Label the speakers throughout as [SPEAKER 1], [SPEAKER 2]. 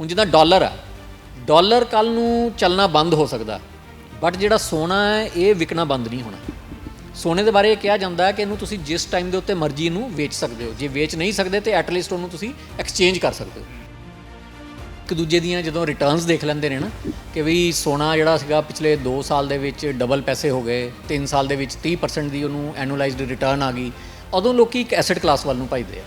[SPEAKER 1] ਹੁਣ ਜਿੱਦਾਂ ਡਾਲਰ ਆ, ਡਾਲਰ ਕੱਲ ਨੂੰ ਚੱਲਣਾ ਬੰਦ ਹੋ ਸਕਦਾ ਬਟ ਜਿਹੜਾ ਸੋਨਾ ਹੈ, ਇਹ ਵਿਕਣਾ ਬੰਦ ਨਹੀਂ ਹੋਣਾ। ਸੋਨੇ ਦੇ ਬਾਰੇ ਇਹ ਕਿਹਾ ਜਾਂਦਾ ਹੈ ਕਿ ਇਹਨੂੰ ਤੁਸੀਂ ਜਿਸ ਟਾਈਮ ਦੇ ਉੱਤੇ ਮਰਜ਼ੀ ਇਹਨੂੰ ਵੇਚ ਸਕਦੇ ਹੋ। ਜੇ ਵੇਚ ਨਹੀਂ ਸਕਦੇ ਤੇ ਐਟਲੀਸਟ ਉਹਨੂੰ ਤੁਸੀਂ ਐਕਸਚੇਂਜ ਕਰ ਸਕਦੇ ਹੋ। ਇੱਕ ਦੂਜੇ ਦੀਆਂ ਜਦੋਂ ਰਿਟਰਨਸ ਦੇਖ ਲੈਂਦੇ ਨੇ ਨਾ, ਕਿ ਵੀ ਸੋਨਾ ਜਿਹੜਾ ਸੀਗਾ ਪਿਛਲੇ 2 ਸਾਲ ਦੇ ਵਿੱਚ ਡਬਲ ਪੈਸੇ ਹੋ ਗਏ 3 ਸਾਲ ਦੇ ਵਿੱਚ 30% ਦੀ ਉਹਨੂੰ ਐਨੂਅਲਾਈਜ਼ਡ ਰਿਟਰਨ ਆ ਗਈ, ਉਦੋਂ ਲੋਕੀ ਇੱਕ ਐਸੈਟ ਕਲਾਸ ਵੱਲ ਨੂੰ ਭਜਦੇ ਆ।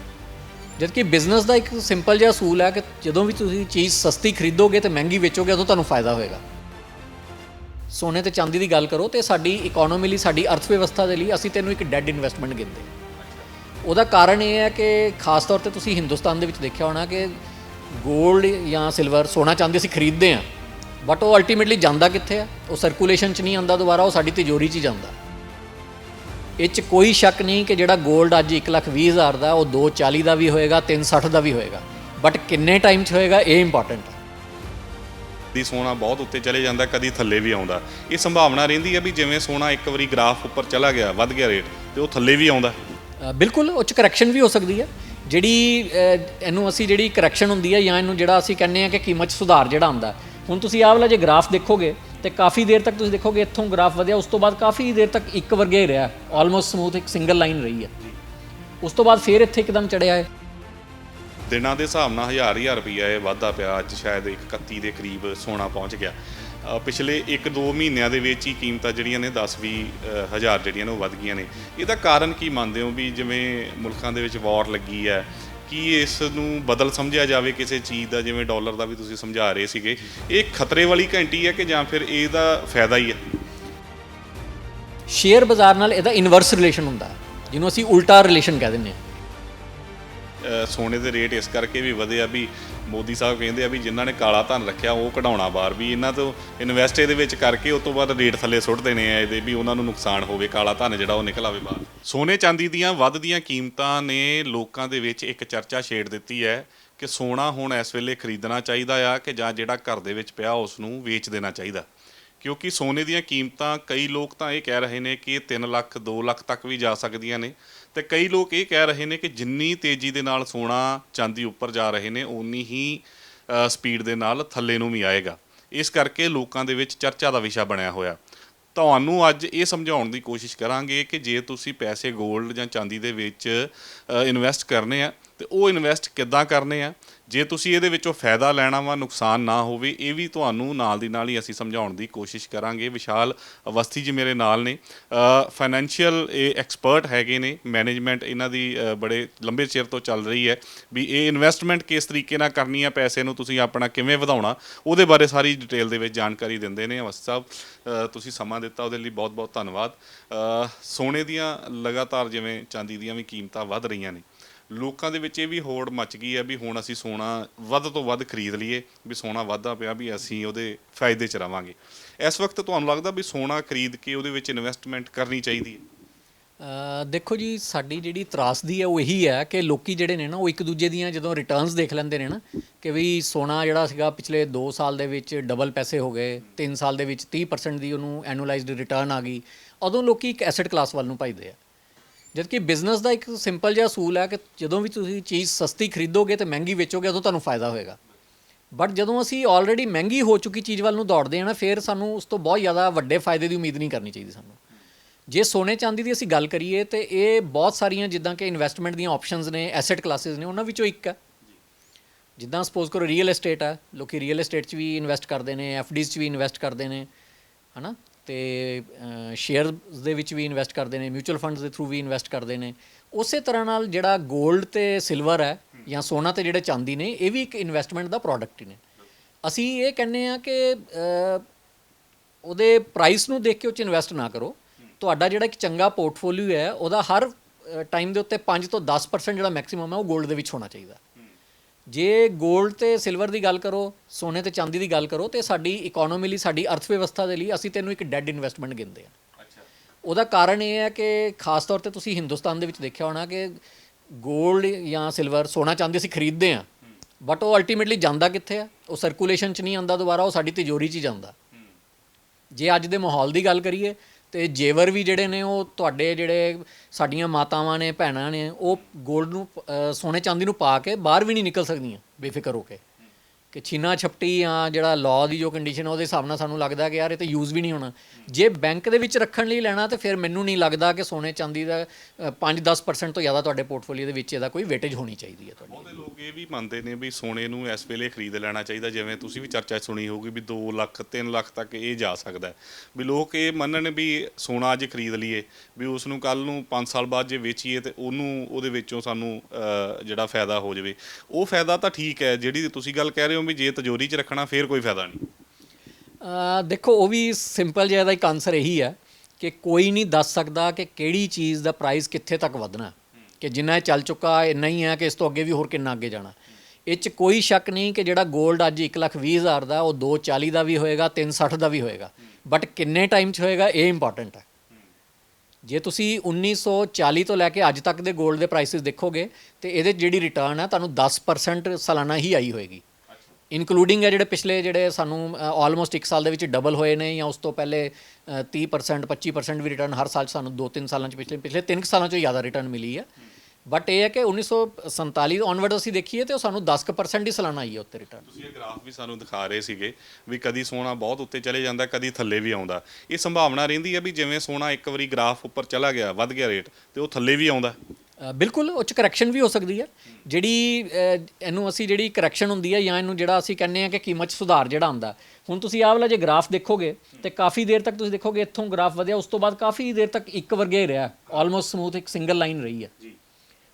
[SPEAKER 1] ਜਦਕਿ ਬਿਜ਼ਨਸ ਦਾ ਇੱਕ ਸਿੰਪਲ ਜਿਹਾ ਅਸੂਲ ਹੈ ਕਿ ਜਦੋਂ ਵੀ ਤੁਸੀਂ ਚੀਜ਼ ਸਸਤੀ ਖਰੀਦੋਗੇ ਤੇ ਮਹਿੰਗੀ ਵੇਚੋਗੇ, ਉਦੋਂ ਤੁਹਾਨੂੰ ਫਾਇਦਾ ਹੋਏਗਾ। ਸੋਨੇ ਤੇ ਚਾਂਦੀ ਦੀ ਗੱਲ ਕਰੋ ਤੇ ਸਾਡੀ ਇਕਨੋਮੀ ਲਈ, ਸਾਡੀ ਅਰਥ ਵਿਵਸਥਾ ਦੇ ਲਈ ਅਸੀਂ ਤੈਨੂੰ ਇੱਕ ਡੈਡ ਇਨਵੈਸਟਮੈਂਟ ਗਿਣਦੇ। ਉਹਦਾ ਕਾਰਨ ਇਹ ਹੈ ਕਿ ਖਾਸ ਤੌਰ ਤੇ ਤੁਸੀਂ ਹਿੰਦੁਸਤਾਨ ਦੇ ਵਿੱਚ ਦੇਖਿਆ ਹੋਣਾ ਕਿ 골ਡ ਜਾਂ ਸਿਲਵਰ ਸੋਨਾ ਚਾਂਦੀ ਅਸੀਂ ਖਰੀਦਦੇ ਆ ਬਟ ਉਹ ਅਲਟੀਮੇਟਲੀ ਜਾਂਦਾ ਕਿੱਥੇ ਆ? ਉਹ ਸਰਕੂਲੇਸ਼ਨ 'ਚ ਨਹੀਂ ਆਉਂਦਾ, ਦੁਬਾਰਾ ਉਹ ਸਾਡੀ ਤਿਜੋਰੀ 'ਚ ਹੀ ਜਾਂਦਾ। ਇਹ 'ਚ ਕੋਈ ਸ਼ੱਕ ਨਹੀਂ ਕਿ ਜਿਹੜਾ 골ਡ ਅੱਜ 120000 ਦਾ ਉਹ 240 ਦਾ ਵੀ ਹੋਏਗਾ 360 ਦਾ ਵੀ ਹੋਏਗਾ। ਬਟ ਕਿੰਨੇ ਟਾਈਮ 'ਚ ਹੋਏਗਾ ਇਹ ਇੰਪੋਰਟੈਂਟ ਹੈ
[SPEAKER 2] ਦੀ ਸੋਨਾ ਬਹੁਤ ਉੱਤੇ ਚਲੇ ਜਾਂਦਾ ਕਦੀ ਥੱਲੇ ਵੀ ਆਉਂਦਾ। ਇਹ ਸੰਭਾਵਨਾ ਰਹਿੰਦੀ ਹੈ ਵੀ ਜਿਵੇਂ ਸੋਨਾ ਇੱਕ ਵਾਰੀ ਗ੍ਰਾਫ ਉੱਪਰ ਚਲਾ ਗਿਆ ਵੱਧ ਗਿਆ ਰੇਟ ਤੇ ਉਹ ਥੱਲੇ ਵੀ ਆਉਂਦਾ।
[SPEAKER 1] ਬਿਲਕੁਲ ਉਹ ਚ ਕਰੈਕਸ਼ਨ ਵੀ ਹੋ ਸਕਦੀ ਹੈ। ਜਿਹੜੀ ਇਹਨੂੰ ਅਸੀਂ ਜਿਹੜੀ ਕਰੈਕਸ਼ਨ ਹੁੰਦੀ ਹੈ ਜਾਂ ਇਹਨੂੰ ਜਿਹੜਾ ਅਸੀਂ ਕਹਿੰਦੇ ਆ ਕਿ ਕੀਮਤ ਸੁਧਾਰ ਜਿਹੜਾ ਆਉਂਦਾ। ਹੁਣ ਤੁਸੀਂ ਆਹ ਵਾਲਾ ਜੇ ਗ੍ਰਾਫ ਦੇਖੋਗੇ ਤੇ ਕਾਫੀ ਦੇਰ ਤੱਕ ਤੁਸੀਂ ਦੇਖੋਗੇ ਇੱਥੋਂ ਗ੍ਰਾਫ ਵਧਿਆ ਉਸ ਤੋਂ ਬਾਅਦ ਕਾਫੀ ਦੇਰ ਤੱਕ ਇੱਕ ਵਰਗਾ ਹੀ ਰਿਹਾ ਆਲਮੋਸਟ ਸਮੂਥ ਇੱਕ ਸਿੰਗਲ ਲਾਈਨ ਰਹੀ ਹੈ। ਉਸ ਤੋਂ ਬਾਅਦ ਫੇਰ ਇੱਥੇ ਇੱਕਦਮ ਚੜਿਆ ਹੈ
[SPEAKER 2] ਦਿਨਾਂ ਦੇ ਹਿਸਾਬ ਨਾਲ ਹਜ਼ਾਰ ਹਜ਼ਾਰ ਰੁਪਈਆ ਇਹ ਵਾਧਾ ਪਿਆ ਅੱਜ ਸ਼ਾਇਦ 31 ਦੇ ਕਰੀਬ ਸੋਨਾ ਪਹੁੰਚ ਗਿਆ। ਅ, ਪਿਛਲੇ 1-2 ਮਹੀਨਿਆਂ ਦੇ ਵਿੱਚ ਹੀ ਕੀਮਤਾਂ ਜਿਹੜੀਆਂ ਨੇ 10-20 ਹਜ਼ਾਰ ਜਿਹੜੀਆਂ ਨੇ ਉਹ ਵੱਧ ਗਈਆਂ ਨੇ। ਇਹਦਾ ਕਾਰਨ ਕੀ ਮੰਨਦੇ ਹੋ ਵੀ ਜਿਵੇਂ ਮੁਲਕਾਂ ਦੇ ਵਿੱਚ ਵਾਰ ਲੱਗੀ ਹੈ ਕੀ ਇਸ ਨੂੰ ਬਦਲ ਸਮਝਿਆ ਜਾਵੇ ਕਿਸੇ ਚੀਜ਼ ਦਾ ਜਿਵੇਂ ਡਾਲਰ ਦਾ ਵੀ ਤੁਸੀਂ ਸਮਝਾ ਰਹੇ ਸੀਗੇ। ਇਹ ਖਤਰੇ ਵਾਲੀ ਘੰਟੀ ਹੈ ਕਿ ਜਾਂ ਫਿਰ ਇਹਦਾ ਫਾਇਦਾ ਹੀ ਹੈ?
[SPEAKER 1] ਸ਼ੇਅਰ ਬਾਜ਼ਾਰ ਨਾਲ ਇਹਦਾ ਇਨਵਰਸ ਰਿਲੇਸ਼ਨ ਹੁੰਦਾ। ਹੈ, ਜਿਹਨੂੰ ਅਸੀਂ ਉਲਟਾ ਰਿਲੇਸ਼ਨ ਕਹਿ ਦਿੰਦੇ ਹਾਂ।
[SPEAKER 2] ਸੋਨੇ ਦੇ ਰੇਟ ਇਸ ਕਰਕੇ ਵੀ ਵਧੇ ਆ ਵੀ ਮੋਦੀ ਸਾਹਿਬ ਕਹਿੰਦੇ ਆ ਵੀ ਜਿਨ੍ਹਾਂ ਨੇ ਕਾਲਾ ਧਨ ਰੱਖਿਆ, ਉਹ ਕਢਾਉਣਾ ਬਾਹਰ ਵੀ ਇਹਨਾਂ ਤੋਂ ਇਨਵੈਸਟ ਇਹਦੇ ਵਿੱਚ ਕਰਕੇ ਉਸ ਤੋਂ ਬਾਅਦ ਰੇਟ ਥੱਲੇ ਸੁੱਟ ਦੇਣੇ ਆ ਇਹਦੇ ਵੀ ਉਹਨਾਂ ਨੂੰ ਨੁਕਸਾਨ ਹੋਵੇ, ਕਾਲਾ ਧਨ ਜਿਹੜਾ ਉਹ ਨਿਕਲ ਆਵੇ ਬਾਹਰ। ਸੋਨੇ ਚਾਂਦੀ ਦੀਆਂ ਵੱਧਦੀਆਂ ਕੀਮਤਾਂ ਨੇ ਲੋਕਾਂ ਦੇ ਵਿੱਚ ਇੱਕ ਚਰਚਾ ਛੇੜ ਦਿੱਤੀ ਹੈ ਕਿ ਸੋਨਾ ਹੁਣ ਇਸ ਵੇਲੇ ਖਰੀਦਣਾ ਚਾਹੀਦਾ ਆ ਕਿ ਜਾਂ ਜਿਹੜਾ ਘਰ ਦੇ ਵਿੱਚ ਪਿਆ ਉਸ ਨੂੰ ਵੇਚ ਦੇਣਾ ਚਾਹੀਦਾ। ਕਿਉਂਕਿ ਸੋਨੇ ਦੀਆਂ ਕੀਮਤਾਂ, ਕਈ ਲੋਕ ਤਾਂ ਇਹ ਕਹਿ ਰਹੇ ਨੇ ਕਿ ਇਹ 3 ਲੱਖ 2 ਲੱਖ ਤੱਕ ਵੀ ਜਾ ਸਕਦੀਆਂ ਨੇ। ਤੇ ਕਈ ਲੋਕ ਇਹ ਕਹਿ ਰਹੇ ਨੇ ਕਿ ਜਿੰਨੀ ਤੇਜ਼ੀ ਦੇ ਨਾਲ ਸੋਨਾ ਚਾਂਦੀ ਉੱਪਰ ਜਾ ਰਹੇ ਨੇ, ਓਨੀ ਹੀ ਸਪੀਡ ਦੇ ਨਾਲ ਥੱਲੇ ਨੂੰ ਵੀ ਆਏਗਾ। ਇਸ ਕਰਕੇ ਲੋਕਾਂ ਦੇ ਵਿੱਚ ਚਰਚਾ ਦਾ ਵਿਸ਼ਾ ਬਣਿਆ ਹੋਇਆ। ਤੁਹਾਨੂੰ ਅੱਜ ਇਹ ਸਮਝਾਉਣ ਦੀ ਕੋਸ਼ਿਸ਼ ਕਰਾਂਗੇ ਕਿ ਜੇ ਤੁਸੀਂ ਪੈਸੇ 골ਡ ਜਾਂ ਚਾਂਦੀ ਦੇ ਵਿੱਚ ਇਨਵੈਸਟ ਕਰਨੇ ਆ, ਤੇ ਉਹ ਇਨਵੈਸਟ ਕਿੱਦਾਂ ਕਰਨੇ ਆ? ਜੇ ਤੁਸੀਂ ਇਹਦੇ ਵਿੱਚੋਂ ਫਾਇਦਾ ਲੈਣਾ ਵਾ, ਨੁਕਸਾਨ ਨਾ ਹੋਵੇ, ਇਹ ਵੀ ਤੁਹਾਨੂੰ ਨਾਲ ਦੀ ਨਾਲ ਹੀ ਅਸੀਂ ਸਮਝਾਉਣ ਦੀ ਕੋਸ਼ਿਸ਼ ਕਰਾਂਗੇ। ਵਿਸ਼ਾਲ ਅਵਸਥੀ ਜੀ ਮੇਰੇ ਨਾਲ ਨੇ। ਫਾਈਨੈਂਸ਼ੀਅਲ ਇਹ ਐਕਸਪਰਟ ਹੈਗੇ ਨੇ। ਮੈਨੇਜਮੈਂਟ ਇਹਨਾਂ ਦੀ ਬੜੇ ਲੰਬੇ ਚਿਰ ਤੋਂ ਚੱਲ ਰਹੀ ਹੈ ਵੀ ਇਹ ਇਨਵੈਸਟਮੈਂਟ ਕਿਸ ਤਰੀਕੇ ਨਾਲ ਕਰਨੀ ਹੈ ਪੈਸੇ ਨੂੰ ਤੁਸੀਂ ਆਪਣਾ ਕਿਵੇਂ ਵਧਾਉਣਾ, ਉਹਦੇ ਬਾਰੇ ਸਾਰੀ ਡਿਟੇਲ ਦੇ ਵਿੱਚ ਜਾਣਕਾਰੀ ਦਿੰਦੇ ਨੇ ਅਵਸਥੀ ਸਾਹਿਬ। ਤੁਸੀਂ ਸਮਾਂ ਦਿੱਤਾ, ਉਹਦੇ ਲਈ ਬਹੁਤ-ਬਹੁਤ ਧੰਨਵਾਦ। ਸੋਨੇ ਦੀਆਂ ਲਗਾਤਾਰ ਜਿਵੇਂ ਚਾਂਦੀ ਦੀਆਂ ਵੀ ਕੀਮਤਾਂ ਵੱਧ ਰਹੀਆਂ ਨੇ। ਲੋਕਾਂ ਦੇ ਵਿੱਚ ਇਹ ਵੀ ਹੋੜ ਮੱਚ ਗਈ ਹੈ ਵੀ ਹੁਣ ਅਸੀਂ ਸੋਨਾ ਵੱਧ ਤੋਂ ਵੱਧ ਖਰੀਦ ਲਈਏ, ਵੀ ਸੋਨਾ ਵਾਧਾ ਪਿਆ ਵੀ ਅਸੀਂ ਉਹਦੇ ਫਾਇਦੇ 'ਚ ਰਵਾਂਗੇ। ਇਸ ਵਕਤ ਤੁਹਾਨੂੰ ਲੱਗਦਾ ਵੀ ਸੋਨਾ ਖਰੀਦ ਕੇ ਉਹਦੇ ਵਿੱਚ ਇਨਵੈਸਟਮੈਂਟ ਕਰਨੀ ਚਾਹੀਦੀ ਹੈ?
[SPEAKER 1] ਦੇਖੋ ਜੀ, ਸਾਡੀ ਜਿਹੜੀ ਤਰਾਸਦੀ ਹੈ ਉਹ ਇਹੀ ਹੈ ਕਿ ਲੋਕੀ ਜਿਹੜੇ ਨੇ ਨਾ, ਉਹ ਇੱਕ ਦੂਜੇ ਦੀਆਂ ਜਦੋਂ ਰਿਟਰਨਸ ਦੇਖ ਲੈਂਦੇ ਨੇ ਨਾ, ਕਿ ਵੀ ਸੋਨਾ ਜਿਹੜਾ ਸੀਗਾ ਪਿਛਲੇ 2 ਸਾਲ ਦੇ ਵਿੱਚ ਡਬਲ ਪੈਸੇ ਹੋ ਗਏ 3 ਸਾਲ ਦੇ ਵਿੱਚ 30% ਦੀ ਉਹਨੂੰ ਐਨੂਅਲਾਈਜ਼ਡ ਰਿਟਰਨ ਆ ਗਈ। ਉਦੋਂ ਲੋਕੀ ਇੱਕ ਐਸੈਟ ਕਲਾਸ ਵੱਲ ਨੂੰ ਭਜਦੇ ਆ। ਜਦਕਿ ਬਿਜ਼ਨਸ ਦਾ ਇੱਕ ਸਿੰਪਲ ਜਿਹਾ ਅਸੂਲ ਹੈ ਕਿ ਜਦੋਂ ਵੀ ਤੁਸੀਂ ਚੀਜ਼ ਸਸਤੀ ਖਰੀਦੋਗੇ ਤੇ ਮਹਿੰਗੀ ਵੇਚੋਗੇ, ਉਦੋਂ ਤੁਹਾਨੂੰ ਫਾਇਦਾ ਹੋਏਗਾ। ਬਟ ਜਦੋਂ ਅਸੀਂ ਆਲਰੇਡੀ ਮਹਿੰਗੀ ਹੋ ਚੁੱਕੀ ਚੀਜ਼ ਵੱਲ ਨੂੰ ਦੌੜਦੇ ਹਾਂ ਨਾ, ਫਿਰ ਸਾਨੂੰ ਉਸ ਤੋਂ ਬਹੁਤ ਜ਼ਿਆਦਾ ਵੱਡੇ ਫਾਇਦੇ ਦੀ ਉਮੀਦ ਨਹੀਂ ਕਰਨੀ ਚਾਹੀਦੀ ਸਾਨੂੰ। ਜੇ ਸੋਨੇ ਚਾਂਦੀ ਦੀ ਅਸੀਂ ਗੱਲ ਕਰੀਏ, ਤੇ ਇਹ ਬਹੁਤ ਸਾਰੀਆਂ ਜਿੱਦਾਂ ਕਿ ਇਨਵੈਸਟਮੈਂਟ ਦੀਆਂ ਆਪਸ਼ਨਸ ਨੇ ਐਸੈਟ ਕਲਾਸਿਸ ਨੇ, ਉਹਨਾਂ ਵਿੱਚੋਂ ਇੱਕ ਹੈ ਜਿੱਦਾਂ ਸਪੋਜ਼ ਕਰੋ ਰੀਅਲ ਏਸਟੇਟ ਹੈ ਲੋਕੀ ਰੀਅਲ ਏਸਟੇਟ 'ਚ ਵੀ ਇਨਵੈਸਟ ਕਰਦੇ ਨੇ ਐਫਡੀਜ਼ 'ਚ ਵੀ ਇਨਵੈਸਟ ਕਰਦੇ ਨੇ, ਹਨਾ? ਤੇ ਸ਼ੇਅਰਸ ਦੇ ਵਿੱਚ ਵੀ ਇਨਵੈਸਟ ਕਰਦੇ ਨੇ ਮਿਊਚੁਅਲ ਫੰਡਸ ਦੇ ਥਰੂ ਵੀ ਇਨਵੈਸਟ ਕਰਦੇ ਨੇ। ਉਸੇ ਤਰ੍ਹਾਂ ਨਾਲ ਜਿਹੜਾ 골ਡ ਤੇ ਸਿਲਵਰ ਹੈ ਜਾਂ ਸੋਨਾ ਤੇ ਜਿਹੜੇ ਚਾਂਦੀ ਨੇ, ਇਹ ਵੀ ਇੱਕ ਇਨਵੈਸਟਮੈਂਟ ਦਾ ਪ੍ਰੋਡਕਟ ਹੀ ਨੇ। ਅਸੀਂ ਇਹ ਕਹਿੰਦੇ ਆ ਕਿ ਉਹਦੇ ਪ੍ਰਾਈਸ ਨੂੰ ਦੇਖ ਕੇ ਉਹ ਚ ਇਨਵੈਸਟ ਨਾ ਕਰੋ। ਤੁਹਾਡਾ ਜਿਹੜਾ ਇੱਕ ਚੰਗਾ ਪੋਰਟਫੋਲੀਓ ਹੈ, ਉਹਦਾ ਹਰ ਟਾਈਮ ਦੇ ਉੱਤੇ 5 ਤੋਂ 10% ਜਿਹੜਾ ਮੈਕਸਿਮਮ ਹੈ, ਉਹ 골ਡ ਦੇ ਵਿੱਚ ਹੋਣਾ ਚਾਹੀਦਾ। ਜੇ 골ਡ ਤੇ ਸਿਲਵਰ ਦੀ ਗੱਲ ਕਰੋ ਸੋਨੇ ਤੇ ਚਾਂਦੀ ਦੀ ਗੱਲ ਕਰੋ ਤੇ ਸਾਡੀ ਇਕਨੋਮੀ ਲਈ ਸਾਡੀ ਅਰਥ ਵਿਵਸਥਾ ਦੇ ਲਈ ਅਸੀਂ ਤੈਨੂੰ ਇੱਕ ਡੈਡ ਇਨਵੈਸਟਮੈਂਟ ਗਿਣਦੇ ਆ ਉਹਦਾ ਕਾਰਨ ਇਹ ਹੈ ਕਿ ਖਾਸ ਤੌਰ ਤੇ ਤੁਸੀਂ ਹਿੰਦੁਸਤਾਨ ਦੇ ਵਿੱਚ ਦੇਖਿਆ ਹੋਣਾ ਕਿ 골ਡ ਜਾਂ ਸਿਲਵਰ ਸੋਨਾ ਚਾਂਦੀ ਅਸੀਂ ਖਰੀਦਦੇ ਆ ਬਟ ਉਹ ਅਲਟੀਮੇਟਲੀ ਜਾਂਦਾ ਕਿੱਥੇ ਆ? ਉਹ ਸਰਕੂਲੇਸ਼ਨ 'ਚ ਨਹੀਂ ਆਉਂਦਾ ਦੁਬਾਰਾ ਉਹ ਸਾਡੀ ਤਿਜੋਰੀ 'ਚ ਹੀ ਜਾਂਦਾ। ਜੇ ਅੱਜ ਦੇ ਮਾਹੌਲ ਦੀ ਗੱਲ ਕਰੀਏ ਤੇ ਜੇਵਰ ਵੀ ਜਿਹੜੇ ਨੇ ਉਹ ਤੁਹਾਡੇ ਜਿਹੜੇ ਸਾਡੀਆਂ ਮਾਤਾਵਾਂ ਨੇ ਭੈਣਾਂ ਨੇ ਉਹ 골ਡ ਨੂੰ ਅ, ਸੋਨੇ ਚਾਂਦੀ ਨੂੰ ਪਾ ਕੇ ਬਾਹਰ ਵੀ ਨਹੀਂ ਨਿਕਲ ਸਕਦੀਆਂ ਬੇਫਿਕਰ ਹੋ ਕੇ। ਕਿ ਛੀਨਾ ਛਪਟੀ ਜਾਂ ਜਿਹੜਾ ਲਾਅ ਦੀ ਜੋ ਕੰਡੀਸ਼ਨ ਉਹਦੇ ਹਿਸਾਬ ਨਾਲ ਸਾਨੂੰ ਲੱਗਦਾ ਕਿ ਯਾਰ ਇਹ ਤਾਂ ਯੂਜ਼ ਵੀ ਨਹੀਂ ਹੋਣਾ। ਜੇ ਬੈਂਕ ਦੇ ਵਿੱਚ ਰੱਖਣ ਲਈ ਲੈਣਾ, ਤੇ ਫਿਰ ਮੈਨੂੰ ਨਹੀਂ ਲੱਗਦਾ ਕਿ ਸੋਨੇ ਚਾਂਦੀ ਦਾ 5-10% ਤੋਂ ਜ਼ਿਆਦਾ ਤੁਹਾਡੇ ਪੋਰਟਫੋਲੀਓ ਦੇ ਵਿੱਚ ਇਹਦਾ ਕੋਈ ਵੇਟੇਜ ਹੋਣੀ ਚਾਹੀਦੀ ਹੈ ਤੁਹਾਡੀ
[SPEAKER 2] ਬਹੁਤੇ ਲੋਕ ਇਹ ਵੀ ਮੰਨਦੇ ਨੇ ਵੀ ਸੋਨੇ ਨੂੰ ਇਸ ਵੇਲੇ ਖਰੀਦ ਲੈਣਾ ਚਾਹੀਦਾ, ਜਿਵੇਂ ਤੁਸੀਂ ਵੀ ਚਰਚਾ ਸੁਣੀ ਹੋਊਗੀ ਵੀ 2 ਲੱਖ 3 ਲੱਖ ਤੱਕ ਇਹ ਜਾ ਸਕਦਾ ਵੀ ਲੋਕ ਇਹ ਮੰਨਣ ਵੀ ਸੋਨਾ ਅੱਜ ਖਰੀਦ ਲਈਏ, ਵੀ ਉਸ ਨੂੰ ਕੱਲ ਨੂੰ 5 ਸਾਲ ਬਾਅਦ ਜੇ ਵੇਚੀਏ, ਤੇ ਉਹਨੂੰ, ਉਹਦੇ ਵਿੱਚੋਂ ਸਾਨੂੰ ਜਿਹੜਾ ਫਾਇਦਾ ਹੋ ਜਾਵੇ। ਉਹ ਫਾਇਦਾ ਤਾਂ ਠੀਕ ਹੈ, ਜਿਹੜੀ ਤੁਸੀਂ ਗੱਲ ਕਹਿ ਰਹੇ ਹੋ ਵੀ ਜੇ ਤਜੋਰੀ 'ਚ ਰੱਖਣਾ ਫੇਰ ਕੋਈ ਫਾਇਦਾ ਨਹੀਂ।
[SPEAKER 1] ਦੇਖੋ ਉਹ ਵੀ ਸਿੰਪਲ ਜਿਹਾ ਦਾ ਇੱਕ ਆਨਸਰ ਇਹੀ ਹੈ ਕਿ ਕੋਈ ਨਹੀਂ ਦੱਸ ਸਕਦਾ ਕਿ ਕਿਹੜੀ ਚੀਜ਼ ਦਾ ਪ੍ਰਾਈਸ ਕਿੱਥੇ ਤੱਕ ਵਧਣਾ। ਕਿ ਜਿੰਨਾ ਇਹ ਚੱਲ ਚੁੱਕਾ ਇੰਨਾ ਹੀ ਹੈ ਕਿ ਇਸ ਤੋਂ ਅੱਗੇ ਵੀ ਹੋਰ ਕਿੰਨਾ ਅੱਗੇ ਜਾਣਾ। ਇਹ 'ਚ ਕੋਈ ਸ਼ੱਕ ਨਹੀਂ ਕਿ ਜਿਹੜਾ 골ਡ ਅੱਜ 1,20,000 ਦਾ ਉਹ 240 ਦਾ ਵੀ ਹੋਏਗਾ 360 ਦਾ ਵੀ ਹੋਏਗਾ। ਬਟ ਕਿੰਨੇ ਟਾਈਮ 'ਚ ਹੋਏਗਾ ਇਹ ਇੰਪੋਰਟੈਂਟ ਹੈ। ਜੇ ਤੁਸੀਂ 1940 ਤੋਂ ਲੈ ਕੇ ਅੱਜ ਤੱਕ ਦੇ 골ਡ ਦੇ ਪ੍ਰਾਈਸਿਸ ਦੇਖੋਗੇ ਤੇ ਇਹਦੇ 'ਚ ਜਿਹੜੀ ਰਿਟਰਨ ਹੈ ਤੁਹਾਨੂੰ 10% ਸਾਲਾਨਾ ਹੀ ਆਈ ਹੋਏਗੀ। ਇਨਕਲੂਡਿੰਗ ਹੈ ਜਿਹੜੇ ਪਿਛਲੇ ਜਿਹੜੇ ਸਾਨੂੰ ਆਲਮੋਸਟ 1 ਸਾਲ ਦੇ ਵਿੱਚ ਡਬਲ ਹੋਏ ਨੇ ਜਾਂ ਉਸ ਤੋਂ ਪਹਿਲੇ ਅ, 30% 25% ਵੀ ਰਿਟਰਨ ਹਰ ਸਾਲ 'ਚ ਸਾਨੂੰ 2-3 ਸਾਲਾਂ 'ਚ ਪਿਛਲੇ ਪਿਛਲੇ 3 ਸਾਲਾਂ 'ਚੋਂ ਜ਼ਿਆਦਾ ਰਿਟਰਨ ਮਿਲੀ ਹੈ ਬਟ ਇਹ ਹੈ ਕਿ 1947 ਔਨਵਰਡ ਅਸੀਂ ਦੇਖੀਏ ਤੇ ਉਹ ਸਾਨੂੰ 10% ਹੀ ਸਾਲਾਨਾ ਆਈ ਹੈ ਉੱਤੇ ਰਿਟਰਨ
[SPEAKER 2] ਤੁਸੀਂ ਇਹ ਗ੍ਰਾਫ ਵੀ ਸਾਨੂੰ ਦਿਖਾ ਰਹੇ ਸੀਗੇ ਵੀ ਕਦੀ ਸੋਨਾ ਬਹੁਤ ਉੱਤੇ ਚਲੇ ਜਾਂਦਾ ਕਦੀ ਥੱਲੇ ਵੀ ਆਉਂਦਾ। ਇਹ ਸੰਭਾਵਨਾ ਰਹਿੰਦੀ ਹੈ ਵੀ ਜਿਵੇਂ ਸੋਨਾ ਇੱਕ ਵਾਰੀ ਗ੍ਰਾਫ ਉੱਪਰ ਚਲਾ ਗਿਆ ਵੱਧ ਗਿਆ ਰੇਟ ਤੇ ਉਹ ਥੱਲੇ ਵੀ ਆਉਂਦਾ।
[SPEAKER 1] ਬਿਲਕੁਲ ਉਹ ਚ ਕਰੈਕਸ਼ਨ ਵੀ ਹੋ ਸਕਦੀ ਹੈ। ਜਿਹੜੀ ਇਹਨੂੰ ਅਸੀਂ ਜਿਹੜੀ ਕਰੈਕਸ਼ਨ ਹੁੰਦੀ ਹੈ ਜਾਂ ਇਹਨੂੰ ਜਿਹੜਾ ਅਸੀਂ ਕਹਿੰਦੇ ਆ ਕਿ ਕੀਮਤ ਸੁਧਾਰ ਜਿਹੜਾ ਆਉਂਦਾ ਹੁਣ ਤੁਸੀਂ ਆਹ ਵਾਲਾ ਜੇ ਗ੍ਰਾਫ ਦੇਖੋਗੇ ਤੇ ਕਾਫੀ ਦੇਰ ਤੱਕ ਤੁਸੀਂ ਦੇਖੋਗੇ ਇੱਥੋਂ ਗ੍ਰਾਫ ਵਧਿਆ ਉਸ ਤੋਂ ਬਾਅਦ ਕਾਫੀ ਦੇਰ ਤੱਕ ਇੱਕ ਵਰਗਾ ਰਿਹਾ। ਆਲਮੋਸਟ ਸਮੂਥ ਇੱਕ ਸਿੰਗਲ ਲਾਈਨ ਰਹੀ ਹੈ।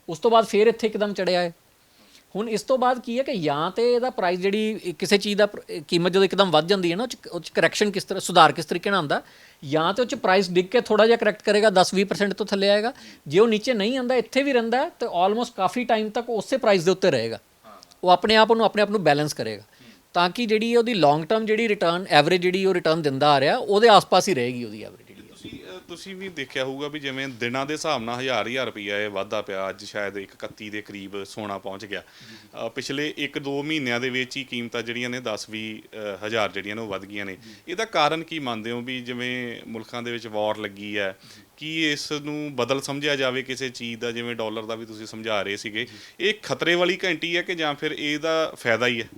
[SPEAKER 1] ਉਸ ਤੋਂ ਬਾਅਦ ਫੇਰ ਇੱਥੇ ਇੱਕਦਮ ਚੜਿਆ ਹੈ। ਹੁਣ ਇਸ ਤੋਂ ਬਾਅਦ ਕੀ ਹੈ ਕਿ ਜਾਂ ਤੇ ਇਹਦਾ ਪ੍ਰਾਈਸ ਜਿਹੜੀ ਕਿਸੇ ਚੀਜ਼ ਦਾ ਕੀਮਤ ਜਦੋਂ ਇੱਕਦਮ ਵੱਧ ਜਾਂਦੀ ਹੈ ਨਾ ਉਹ 'ਚ ਉਹ 'ਚ ਕਰੈਕਸ਼ਨ ਕਿਸ ਤਰ੍ਹਾਂ ਸੁਧਾਰ ਕਿਸ ਤਰੀਕੇ ਨਾਲ ਆਉਂਦਾ ਜਾਂ ਤੇ ਉਹ 'ਚ ਪ੍ਰਾਈਸ ਡਿੱਗ ਕੇ ਥੋੜਾ ਜਿਹਾ ਕਰੈਕਟ ਕਰੇਗਾ 10-20% ਤੋਂ ਥੱਲੇ ਆਏਗਾ। ਜੇ ਉਹ ਨੀਚੇ ਨਹੀਂ ਆਂਦਾ ਇੱਥੇ ਵੀ ਰਹਿੰਦਾ ਹੈ, ਤੇ ਆਲਮੋਸਟ ਕਾਫੀ ਟਾਈਮ ਤੱਕ ਉਸੇ ਪ੍ਰਾਈਸ ਦੇ ਉੱਤੇ ਰਹੇਗਾ। ਉਹ ਆਪਣੇ ਆਪ ਨੂੰ ਆਪਣੇ ਆਪ ਨੂੰ ਬੈਲੈਂਸ ਕਰੇਗਾ। ਤਾਂ ਕਿ ਜਿਹੜੀ ਉਹਦੀ ਲੌਂਗ ਟਰਮ ਜਿਹੜੀ ਰਿਟਰਨ ਐਵਰੇਜ ਜਿਹੜੀ ਉਹ ਰਿਟਰਨ ਦਿੰਦਾ ਆ ਰਿਹਾ ਉਹਦੇ ਆਸ-ਪਾਸ ਹੀ ਰਹੇਗੀ ਉਹਦੀ ਐਵਰੇਜ
[SPEAKER 2] ਤੁਸੀਂ ਵੀ ਦੇਖਿਆ ਹੋਊਗਾ ਵੀ ਜਿਵੇਂ ਦਿਨਾਂ ਦੇ ਹਿਸਾਬ ਨਾਲ ਹਜ਼ਾਰ ਹਜ਼ਾਰ ਰੁਪਈਆ ਇਹ ਵਾਧਾ ਪਿਆ ਅੱਜ ਸ਼ਾਇਦ 131 ਦੇ ਕਰੀਬ ਸੋਨਾ ਪਹੁੰਚ ਗਿਆ। ਅਹ, ਪਿਛਲੇ 1-2 ਮਹੀਨਿਆਂ ਦੇ ਵਿੱਚ ਹੀ ਕੀਮਤਾਂ ਜਿਹੜੀਆਂ ਨੇ 10-20 ਹਜ਼ਾਰ ਜਿਹੜੀਆਂ ਨੇ ਉਹ ਵੱਧ ਗਈਆਂ ਨੇ। ਇਹਦਾ ਕਾਰਨ ਕੀ ਮੰਨਦੇ ਹੋ ਵੀ ਜਿਵੇਂ ਮੁਲਕਾਂ ਦੇ ਵਿੱਚ ਵਾਰ ਲੱਗੀ ਹੈ ਕੀ ਇਸ ਨੂੰ ਬਦਲ ਸਮਝਿਆ ਜਾਵੇ ਕਿਸੇ ਚੀਜ਼ ਦਾ? ਜਿਵੇਂ ਡਾਲਰ ਦਾ ਵੀ ਤੁਸੀਂ ਸਮਝਾ ਰਹੇ ਸੀਗੇ। ਇਹ ਖਤਰੇ ਵਾਲੀ ਘੰਟੀ ਹੈ ਕਿ ਜਾਂ ਫਿਰ ਇਹਦਾ ਫਾਇਦਾ ਹੀ ਹੈ?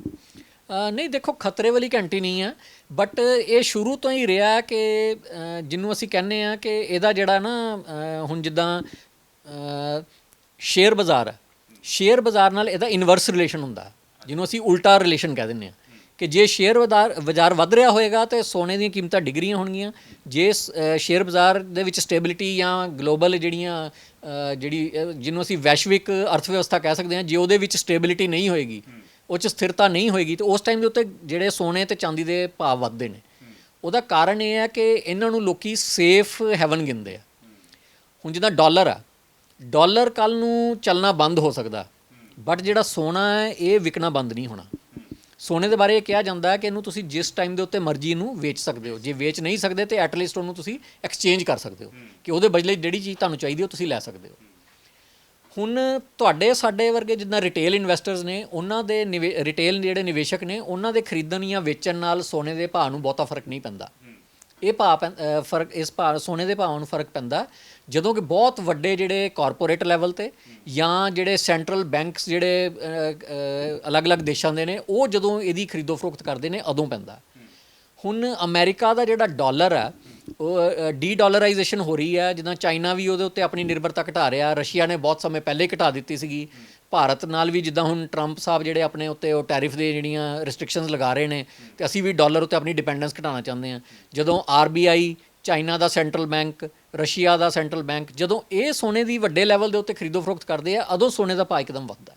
[SPEAKER 1] ਨਹੀਂ ਦੇਖੋ ਖਤਰੇ ਵਾਲੀ ਘੰਟੀ ਨਹੀਂ ਹੈ ਬਟ ਇਹ ਸ਼ੁਰੂ ਤੋਂ ਹੀ ਰਿਹਾ ਕਿ ਅ, ਜਿਹਨੂੰ ਅਸੀਂ ਕਹਿੰਦੇ ਆ ਕਿ ਇਹਦਾ ਜਿਹੜਾ ਨਾ ਅ, ਹੁਣ ਜਿੱਦਾਂ ਅ, ਸ਼ੇਅਰ ਬਾਜ਼ਾਰ ਹੈ ਸ਼ੇਅਰ ਬਾਜ਼ਾਰ ਨਾਲ ਇਹਦਾ ਇਨਵਰਸ ਰਿਲੇਸ਼ਨ ਹੁੰਦਾ। ਜਿਹਨੂੰ ਅਸੀਂ ਉਲਟਾ ਰਿਲੇਸ਼ਨ ਕਹਿ ਦਿੰਦੇ ਆ। ਕਿ ਜੇ ਸ਼ੇਅਰ ਬਾਜ਼ਾਰ ਬਾਜ਼ਾਰ ਵੱਧ ਰਿਹਾ ਹੋਏਗਾ ਤੇ ਸੋਨੇ ਦੀਆਂ ਕੀਮਤਾਂ ਡਿੱਗ ਰਹੀਆਂ ਹੋਣਗੀਆਂ। ਜੇ ਸ- ਅ, ਸ਼ੇਅਰ ਬਾਜ਼ਾਰ ਦੇ ਵਿੱਚ ਸਟੇਬਿਲਿਟੀ ਜਾਂ ਗਲੋਬਲ ਜਿਹੜੀਆਂ ਅ, ਜਿਹੜੀ ਅ, ਜਿਹਨੂੰ ਅਸੀਂ ਵੈਸ਼ਵਿਕ ਅਰਥ ਵਿਵਸਥਾ ਕਹਿ ਸਕਦੇ ਹਾਂ ਜੇ ਉਹਦੇ ਵਿੱਚ ਸਟੇਬਿਲਿਟੀ ਨਹੀਂ ਹੋਏਗੀ ਉਹ ਚ ਸਥਿਰਤਾ ਨਹੀਂ ਹੋਏਗੀ ਤੇ ਉਸ ਟਾਈਮ ਦੇ ਉੱਤੇ ਜਿਹੜੇ ਸੋਨੇ ਤੇ ਚਾਂਦੀ ਦੇ ਭਾਅ ਵੱਧਦੇ ਨੇ। ਉਹਦਾ ਕਾਰਨ ਇਹ ਹੈ ਕਿ ਇਹਨਾਂ ਨੂੰ ਲੋਕੀ ਸੇਫ ਹੈਵਨ ਗਿਣਦੇ ਆ। ਹੁਣ ਜਿੱਦਾਂ ਡਾਲਰ ਆ, ਡਾਲਰ ਕੱਲ ਨੂੰ ਚੱਲਣਾ ਬੰਦ ਹੋ ਸਕਦਾ ਬਟ ਜਿਹੜਾ ਸੋਨਾ ਹੈ, ਇਹ ਵਿਕਣਾ ਬੰਦ ਨਹੀਂ ਹੋਣਾ। ਸੋਨੇ ਦੇ ਬਾਰੇ ਇਹ ਕਿਹਾ ਜਾਂਦਾ ਹੈ ਕਿ ਇਹਨੂੰ ਤੁਸੀਂ ਜਿਸ ਟਾਈਮ ਦੇ ਉੱਤੇ ਮਰਜ਼ੀ ਇਹਨੂੰ ਵੇਚ ਸਕਦੇ ਹੋ। ਜੇ ਵੇਚ ਨਹੀਂ ਸਕਦੇ ਤੇ ਐਟਲੀਸਟ ਉਹਨੂੰ ਤੁਸੀਂ ਐਕਸਚੇਂਜ ਕਰ ਸਕਦੇ ਹੋ, ਕਿ ਉਹਦੇ ਬਦਲੇ ਜਿਹੜੀ ਚੀਜ਼ ਤੁਹਾਨੂੰ ਚਾਹੀਦੀ ਉਹ ਤੁਸੀਂ ਲੈ ਸਕਦੇ ਹੋ। ਹੁਣ ਤੁਹਾਡੇ ਸਾਡੇ ਵਰਗੇ ਜਿੱਦਾਂ ਰਿਟੇਲ ਇਨਵੈਸਟਰਸ ਨੇ ਉਹਨਾਂ ਦੇ ਰਿਟੇਲ ਜਿਹੜੇ ਨਿਵੇਸ਼ਕ ਨੇ ਉਹਨਾਂ ਦੇ ਖਰੀਦਣ ਜਾਂ ਵੇਚਣ ਨਾਲ ਸੋਨੇ ਦੇ ਭਾਅ ਨੂੰ ਬਹੁਤਾ ਫ਼ਰਕ ਨਹੀਂ ਪੈਂਦਾ। ਇਹ ਭਾਅ ਫ਼ਰਕ ਇਸ ਭਾਅ ਸੋਨੇ ਦੇ ਭਾਅ ਨੂੰ ਫ਼ਰਕ ਪੈਂਦਾ ਜਦੋਂ ਕਿ ਬਹੁਤ ਵੱਡੇ ਜਿਹੜੇ ਕਾਰਪੋਰੇਟ ਲੈਵਲ ਤੇ ਜਾਂ ਜਿਹੜੇ ਸੈਂਟਰਲ ਬੈਂਕਸ ਜਿਹੜੇ ਅਲੱਗ-ਅਲੱਗ ਦੇਸ਼ਾਂ ਦੇ ਨੇ ਉਹ ਜਦੋਂ ਇਹਦੀ ਖਰੀਦੋ ਫਰੋਖਤ ਕਰਦੇ ਨੇ ਉਦੋਂ ਪੈਂਦਾ। ਹੁਣ ਅਮਰੀਕਾ ਦਾ ਜਿਹੜਾ ਡਾਲਰ ਹੈ ਉਹ ਡੀ ਡਾਲਰਾਈਜੇਸ਼ਨ ਹੋ ਰਹੀ ਹੈ, ਜਿੱਦਾਂ ਚਾਈਨਾ ਵੀ ਉਹਦੇ ਉੱਤੇ ਆਪਣੀ ਨਿਰਭਰਤਾ ਘਟਾ ਰਿਹਾ, ਰਸ਼ੀਆ ਨੇ ਬਹੁਤ ਸਮੇਂ ਪਹਿਲੇ ਘਟਾ ਦਿੱਤੀ ਸੀਗੀ। ਭਾਰਤ ਨਾਲ ਵੀ ਜਿੱਦਾਂ ਹੁਣ ਟਰੰਪ ਸਾਹਿਬ ਜਿਹੜੇ ਆਪਣੇ ਉੱਤੇ ਉਹ ਟੈਰਿਫ ਦੇ ਜਿਹੜੀਆਂ ਰੈਸਟ੍ਰਿਕਸ਼ਨਸ ਲਗਾ ਰਹੇ ਨੇ, ਤੇ ਅਸੀਂ ਵੀ ਡਾਲਰ ਉੱਤੇ ਆਪਣੀ ਡਿਪੈਂਡੈਂਸ ਘਟਾਉਣਾ ਚਾਹੁੰਦੇ ਹਾਂ। ਜਦੋਂ ਆਰਬੀਆਈ ਚਾਈਨਾ ਦਾ ਸੈਂਟਰਲ ਬੈਂਕ, ਰਸ਼ੀਆ ਦਾ ਸੈਂਟਰਲ ਬੈਂਕ, ਜਦੋਂ ਇਹ ਸੋਨੇ ਦੀ ਵੱਡੇ ਲੈਵਲ ਦੇ ਉੱਤੇ ਖਰੀਦੋ ਫਰੋਖਤ ਕਰਦੇ ਆ, ਉਦੋਂ ਸੋਨੇ ਦਾ ਭਾਅ ਇੱਕਦਮ ਵੱਧਦਾ।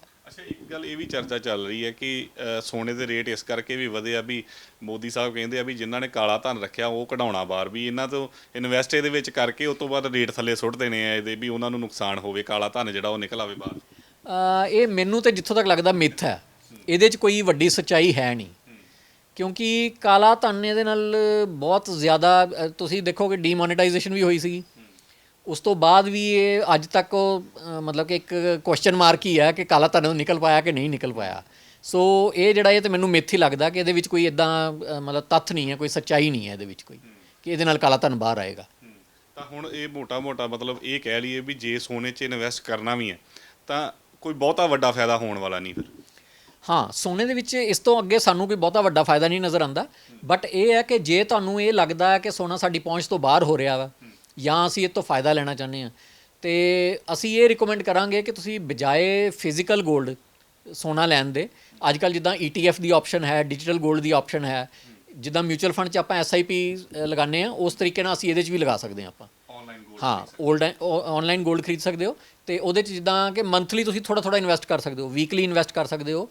[SPEAKER 2] ਗੱਲ ਇਹ ਵੀ ਚਰਚਾ ਚੱਲ ਰਹੀ ਹੈ ਕਿ ਅ, ਸੋਨੇ ਦੇ ਰੇਟ ਇਸ ਕਰਕੇ ਵੀ ਵਧੇ ਆ ਵੀ ਮੋਦੀ ਸਾਹਿਬ ਕਹਿੰਦੇ ਆ ਵੀ ਜਿਨ੍ਹਾਂ ਨੇ ਕਾਲਾ ਧਨ ਰੱਖਿਆ ਉਹ ਕਢਾਉਣਾ ਬਾਹਰ ਵੀ ਇਹਨਾਂ ਤੋਂ ਇਨਵੈਸਟ ਇਹਦੇ ਵਿੱਚ ਕਰਕੇ ਉਸ ਤੋਂ ਬਾਅਦ ਰੇਟ ਥੱਲੇ ਸੁੱਟ ਦੇਣੇ ਆ ਇਹਦੇ ਵੀ ਉਹਨਾਂ ਨੂੰ ਨੁਕਸਾਨ ਹੋਵੇ ਕਾਲਾ ਧਨ ਜਿਹੜਾ ਉਹ ਨਿਕਲ ਆਵੇ ਬਾਹਰ।
[SPEAKER 1] ਅ, ਇਹ ਮੈਨੂੰ ਤੇ ਜਿੱਥੋਂ ਤੱਕ ਲੱਗਦਾ ਮਿੱਥ ਹੈ। ਇਹਦੇ 'ਚ ਕੋਈ ਵੱਡੀ ਸੱਚਾਈ ਹੈ ਨਹੀਂ। ਕਿਉਂਕਿ ਕਾਲਾ ਧਨ ਇਹਦੇ ਨਾਲ ਬਹੁਤ ਜ਼ਿਆਦਾ ਅ, ਤੁਸੀਂ ਦੇਖੋਗੇ ਡੀਮੋਨੇਟਾਈਜੇਸ਼ਨ ਵੀ ਹੋਈ ਸੀ ਉਸ ਤੋਂ ਬਾਅਦ ਵੀ ਇਹ ਅੱਜ ਤੱਕ ਉਹ ਅ, ਮਤਲਬ ਕਿ ਇੱਕ ਕੁਐਸਚਨ ਮਾਰਕ ਹੀ ਹੈ ਕਿ ਕਾਲਾ ਧਨ ਨਿਕਲ ਪਾਇਆ ਕਿ ਨਹੀਂ ਨਿਕਲ ਪਾਇਆ। ਸੋ ਇਹ ਜਿਹੜਾ ਇਹ ਤੇ ਮੈਨੂੰ ਮਿੱਥ ਲੱਗਦਾ ਕਿ ਇਹਦੇ ਵਿੱਚ ਕੋਈ ਇਦਾਂ ਮਤਲਬ ਤੱਥ ਨਹੀਂ ਹੈ ਕੋਈ ਸੱਚਾਈ ਨਹੀਂ ਹੈ ਇਹਦੇ ਵਿੱਚ ਕੋਈ ਕਿ ਇਹਦੇ ਨਾਲ ਕਾਲਾ ਧਨ ਬਾਹਰ ਆਏਗਾ।
[SPEAKER 2] ਤਾਂ ਹੁਣ ਇਹ ਮੋਟਾ-ਮੋਟਾ ਮਤਲਬ ਇਹ ਕਹਿ ਲਈਏ ਵੀ ਜੇ ਸੋਨੇ 'ਚ ਇਨਵੈਸਟ ਕਰਨਾ ਵੀ ਹੈ ਤਾਂ ਕੋਈ ਬਹੁਤਾ ਵੱਡਾ ਫਾਇਦਾ ਹੋਣ ਵਾਲਾ ਨਹੀਂ ਫਿਰ।
[SPEAKER 1] ਹਾਂ ਸੋਨੇ ਦੇ ਵਿੱਚ ਇਸ ਤੋਂ ਅੱਗੇ ਸਾਨੂੰ ਕੋਈ ਬਹੁਤਾ ਵੱਡਾ ਫਾਇਦਾ ਨਹੀਂ ਨਜ਼ਰ ਆਉਂਦਾ। ਬਟ ਇਹ ਹੈ ਕਿ ਜੇ ਤੁਹਾਨੂੰ ਇਹ ਲੱਗਦਾ ਹੈ ਕਿ ਸੋਨਾ ਸਾਡੀ ਪਹੁੰਚ ਤੋਂ ਬਾਹਰ ਹੋ ਰਿਹਾ ਵਾ ਜਾਂ ਅਸੀਂ ਇਹ ਤੋਂ ਫਾਇਦਾ ਲੈਣਾ ਚਾਹੁੰਦੇ ਹਾਂ। ਤੇ ਅਸੀਂ ਇਹ ਰਿਕਮੈਂਡ ਕਰਾਂਗੇ ਕਿ ਤੁਸੀਂ ਬਜਾਏ ਫਿਜ਼ੀਕਲ 골ਡ ਸੋਨਾ ਲੈਣ ਦੇ ਅੱਜ ਕੱਲ ਜਿੱਦਾਂ ETF ਦੀ ਆਪਸ਼ਨ ਹੈ ਡਿਜੀਟਲ 골ਡ ਦੀ ਆਪਸ਼ਨ ਹੈ, ਜਿੱਦਾਂ ਮਿਊਚੁਅਲ ਫੰਡ 'ਚ ਆਪਾਂ SIP ਲਗਾਉਂਦੇ ਆ ਉਸ ਤਰੀਕੇ ਨਾਲ ਅਸੀਂ ਇਹਦੇ 'ਚ ਵੀ ਲਗਾ ਸਕਦੇ ਹਾਂ ਆਪਾਂ। ਹਾਂ 올ਡ ਆਨਲਾਈਨ 골ਡ ਖਰੀਦ ਸਕਦੇ ਹੋ ਤੇ ਉਹਦੇ ਚ ਜਿੱਦਾਂ ਕਿ ਮੰਥਲੀ ਤੁਸੀਂ ਥੋੜਾ ਥੋੜਾ ਇਨਵੈਸਟ ਕਰ ਸਕਦੇ ਹੋ ਵੀਕਲੀ ਇਨਵੈਸਟ ਕਰ ਸਕਦੇ ਹੋ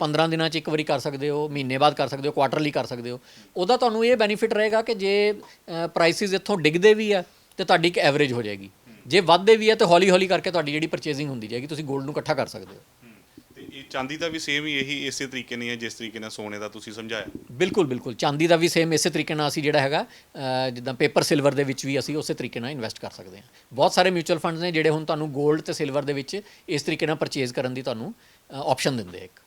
[SPEAKER 1] 15 ਦਿਨਾਂ ਚ ਇੱਕ ਵਾਰੀ ਕਰ ਸਕਦੇ ਹੋ, ਮਹੀਨੇ ਬਾਅਦ ਕਰ ਸਕਦੇ ਹੋ ਕੁਆਟਰਲੀ ਕਰ ਸਕਦੇ ਹੋ। ਉਹਦਾ ਤੁਹਾਨੂੰ ਇਹ ਬੈਨੀਫਿਟ ਰਹੇਗਾ ਕਿ ਜੇ ਪ੍ਰਾਈਸਿਸ ਇੱਥੋਂ ਡਿੱਗਦੇ ਵੀ ਆ, ਤੇ ਤੁਹਾਡੀ ਇੱਕ ਐਵਰੇਜ ਹੋ ਜਾਏਗੀ। ਜੇ ਵੱਧਦੇ ਵੀ ਆ, ਤੇ ਹੌਲੀ ਹੌਲੀ ਕਰਕੇ ਤੁਹਾਡੀ ਜਿਹੜੀ ਪਰਚੇਜ਼ਿੰਗ ਹੁੰਦੀ ਜਾਏਗੀ, ਤੁਸੀਂ 골ਡ ਨੂੰ ਇਕੱਠਾ ਕਰ ਸਕਦੇ ਹੋ।
[SPEAKER 2] ਇਹ ਚਾਂਦੀ ਦਾ ਵੀ ਸੇਮ ਹੀ ਇਹੀ ਇਸੇ ਤਰੀਕੇ ਨਹੀਂ ਹੈ ਜਿਸ ਤਰੀਕੇ ਨਾਲ ਸੋਨੇ ਦਾ ਤੁਸੀਂ ਸਮਝਾਇਆ।
[SPEAKER 1] ਬਿਲਕੁਲ ਬਿਲਕੁਲ। ਚਾਂਦੀ ਦਾ ਵੀ ਸੇਮ ਇਸੇ ਤਰੀਕੇ ਨਾਲ ਅਸੀਂ ਜਿਹੜਾ ਹੈਗਾ ਅ, ਜਿੱਦਾਂ ਪੇਪਰ ਸਿਲਵਰ ਦੇ ਵਿੱਚ ਵੀ ਅਸੀਂ ਉਸੇ ਤਰੀਕੇ ਨਾਲ ਇਨਵੈਸਟ ਕਰ ਸਕਦੇ ਹਾਂ। ਬਹੁਤ ਸਾਰੇ ਮਿਊਚੁਅਲ ਫੰਡਸ ਨੇ ਜਿਹੜੇ ਹੁਣ ਤੁਹਾਨੂੰ 골ਡ ਤੇ ਸਿਲਵਰ ਦੇ ਵਿੱਚ ਇਸ ਤਰੀਕੇ ਨਾਲ ਪਰਚੇਜ਼ ਕਰਨ ਦੀ ਤੁਹਾਨੂੰ ਆਪਸ਼ਨ ਦਿੰਦੇ ਆ ਇੱਕ।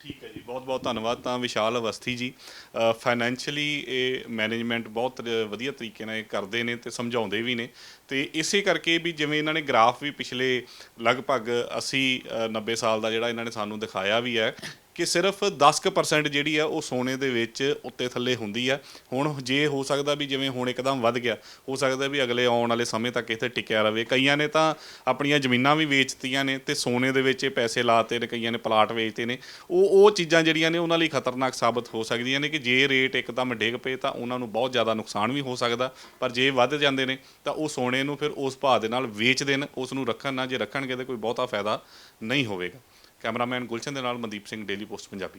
[SPEAKER 2] ਠੀਕ ਹੈ ਜੀ ਬਹੁਤ ਬਹੁਤ ਧੰਨਵਾਦ ਤਾਂ ਵਿਸ਼ਾਲ ਅਵਸਥੀ ਜੀ। ਫਾਈਨੈਂਸ਼ੀਅਲੀ ਇਹ ਮੈਨੇਜਮੈਂਟ ਬਹੁਤ ਵਧੀਆ ਤਰੀਕੇ ਨਾਲ ਇਹ ਕਰਦੇ ਨੇ ਤੇ ਸਮਝਾਉਂਦੇ ਵੀ ਨੇ। ਤੇ ਇਸੇ ਕਰਕੇ ਵੀ ਜਿਵੇਂ ਇਹਨਾਂ ਨੇ ਗ੍ਰਾਫ ਵੀ ਪਿਛਲੇ ਲਗਭਗ 80 ਅ, 90 ਸਾਲ ਦਾ ਜਿਹੜਾ ਇਹਨਾਂ ਨੇ ਸਾਨੂੰ ਦਿਖਾਇਆ ਵੀ ਹੈ ਕਿ ਸਿਰਫ 10% ਜਿਹੜੀ ਆ ਉਹ ਸੋਨੇ ਦੇ ਵਿੱਚ ਉੱਤੇ ਥੱਲੇ ਹੁੰਦੀ ਆ। ਹੁਣ ਜੇ ਹੋ ਸਕਦਾ ਵੀ ਜਿਵੇਂ ਹੁਣ ਇੱਕਦਮ ਵੱਧ ਗਿਆ, ਹੋ ਸਕਦਾ ਵੀ ਅਗਲੇ ਆਉਣ ਵਾਲੇ ਸਮੇਂ ਤੱਕ ਇੱਥੇ ਟਿਕਿਆ ਰਵੇ। ਕਈਆਂ ਨੇ ਤਾਂ ਆਪਣੀਆਂ ਜ਼ਮੀਨਾਂ ਵੀ ਵੇਚਤੀਆਂ ਨੇ ਤੇ ਸੋਨੇ ਦੇ ਵਿੱਚ ਇਹ ਪੈਸੇ ਲਾਤੇ ਨੇ ਕਈਆਂ ਨੇ ਪਲਾਟ ਵੇਚਤੇ ਨੇ। ਉਹ ਉਹ ਚੀਜ਼ਾਂ ਜਿਹੜੀਆਂ ਨੇ ਉਹਨਾਂ ਲਈ ਖਤਰਨਾਕ ਸਾਬਤ ਹੋ ਸਕਦੀਆਂ ਨੇ ਕਿ ਜੇ ਰੇਟ ਇੱਕਦਮ ਡਿੱਗ ਪਏ ਤਾਂ ਉਹਨਾਂ ਨੂੰ ਬਹੁਤ ਜ਼ਿਆਦਾ ਨੁਕਸਾਨ ਵੀ ਹੋ ਸਕਦਾ। ਪਰ ਜੇ ਵੱਧ ਜਾਂਦੇ ਨੇ ਤਾਂ ਉਹ ਸੋਨੇ ਨੂੰ ਫਿਰ ਉਸ ਭਾਅ ਦੇ ਨਾਲ ਵੇਚ ਦੇਣ, ਉਸ ਨੂੰ ਰੱਖਣ ਨਾ। ਜੇ ਰੱਖਣਗੇ ਤਾਂ ਕੋਈ ਬਹੁਤਾ ਫਾਇਦਾ ਨਹੀਂ ਹੋਵੇਗਾ। ਕੈਮਰਾਮੈਨ ਗੁਲਸ਼ਨ ਦੇ ਨਾਲ ਮਨਦੀਪ ਸਿੰਘ ਡੇਲੀ ਪੋਸਟ ਪੰਜਾਬੀ।